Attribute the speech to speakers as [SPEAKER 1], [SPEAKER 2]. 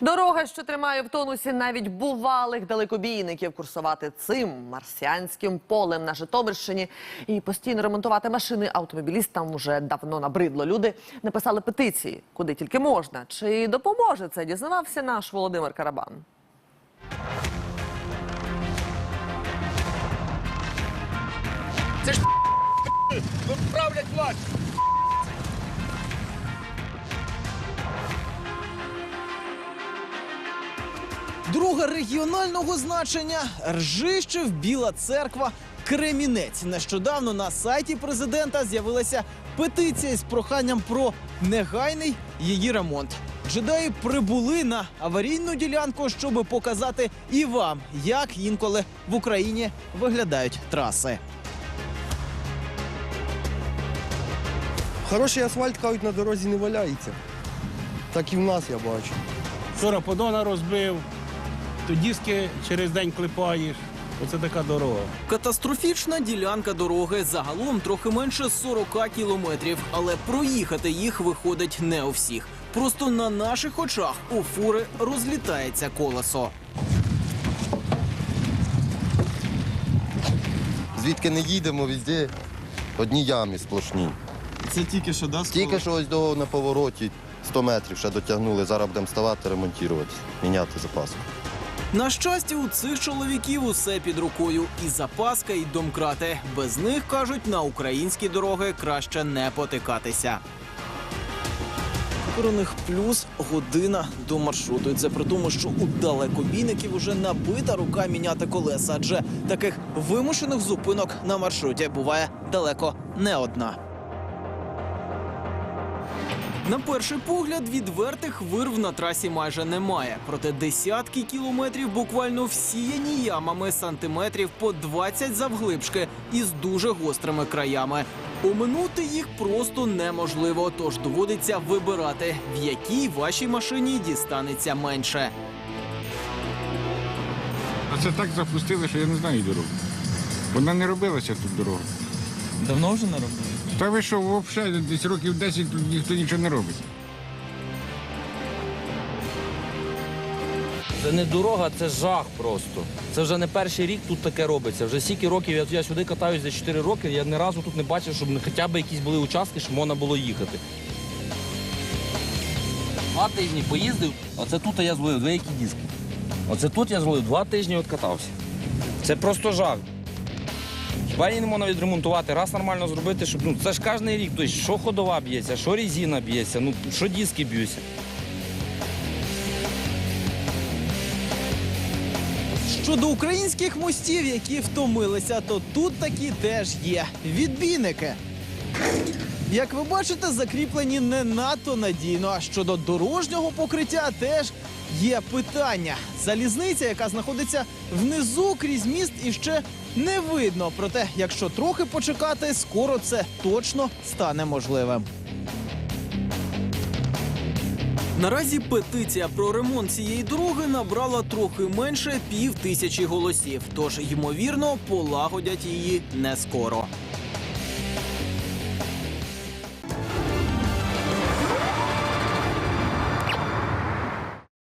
[SPEAKER 1] Дорога, що тримає в тонусі навіть бувалих далекобійників, курсувати цим марсіанським полем на Житомирщині і постійно ремонтувати машини автомобілістам вже давно набридло. Люди написали петиції, куди тільки можна. Чи допоможе це? Дізнавався наш Володимир Карабан.
[SPEAKER 2] Це ж правлять власть.
[SPEAKER 3] Друга регіонального значення Ржищев, Біла Церква, Кремінець. Нещодавно на сайті президента з'явилася петиція з проханням про негайний її ремонт. Джедаї прибули на аварійну ділянку, щоб показати і вам, як інколи в Україні виглядають траси.
[SPEAKER 4] Хороший асфальт, кажуть, на дорозі не валяється. Так і в нас я бачу.
[SPEAKER 5] Вчора подона розбив, то диски через день клепаєш. Оце така дорога.
[SPEAKER 3] Катастрофічна ділянка дороги загалом трохи менше 40 кілометрів, але проїхати їх виходить не у всіх. Просто на наших очах у фури розлітається колесо.
[SPEAKER 6] Звідки не їдемо, везде одні ями сплошні.
[SPEAKER 4] Це тільки що да,
[SPEAKER 6] Тільки що ось до на повороті 100 метрів ще дотягнули. Зараз будемо ставати, ремонтувати, міняти запаску.
[SPEAKER 3] На щастя, у цих чоловіків усе під рукою. І запаска, і домкрати. Без них кажуть, на українські дороги краще не потикатися. У них плюс година до маршруту. І це при тому, що у далекобійників уже набита рука міняти колеса, адже таких вимушених зупинок на маршруті буває далеко не одна. На перший погляд відвертих вирв на трасі майже немає. Проте десятки кілометрів буквально всіяні ямами сантиметрів по 20 завглибшки із дуже гострими краями. Оминути їх просто неможливо, тож доводиться вибирати, в якій вашій машині дістанеться менше.
[SPEAKER 7] А це так запустили, що я не знаю дорогу. Вона не робилася тут дорога.
[SPEAKER 3] Давно вже не робили?
[SPEAKER 7] Та ви що, взагалі десь років 10 тут ніхто нічого не робить.
[SPEAKER 8] Це не дорога, це жах просто. Це вже не перший рік тут таке робиться. Вже стільки років я, я сюди катаюсь за 4 роки. Я ні разу тут не бачив, щоб не- хоча б якісь були участки, щоб можна було їхати. Два тижні поїздив, оце тут я зловив дві які диски. Оце тут я зловив два тижні от катався. Це просто жах. Хіба не можна відремонтувати, раз нормально зробити, щоб ну це ж кожен рік. Тобто, що ходова б'ється, що резина б'ється, ну що диски б'ються.
[SPEAKER 3] Щодо українських мостів, які втомилися, то тут такі теж є відбійники. Як ви бачите, закріплені не надто надійно. А щодо дорожнього покриття, теж є питання. Залізниця, яка знаходиться внизу крізь міст, іще не видно. Проте, якщо трохи почекати, скоро це точно стане можливим. Наразі петиція про ремонт цієї дороги набрала трохи менше пів тисячі голосів. Тож, ймовірно, полагодять її не скоро.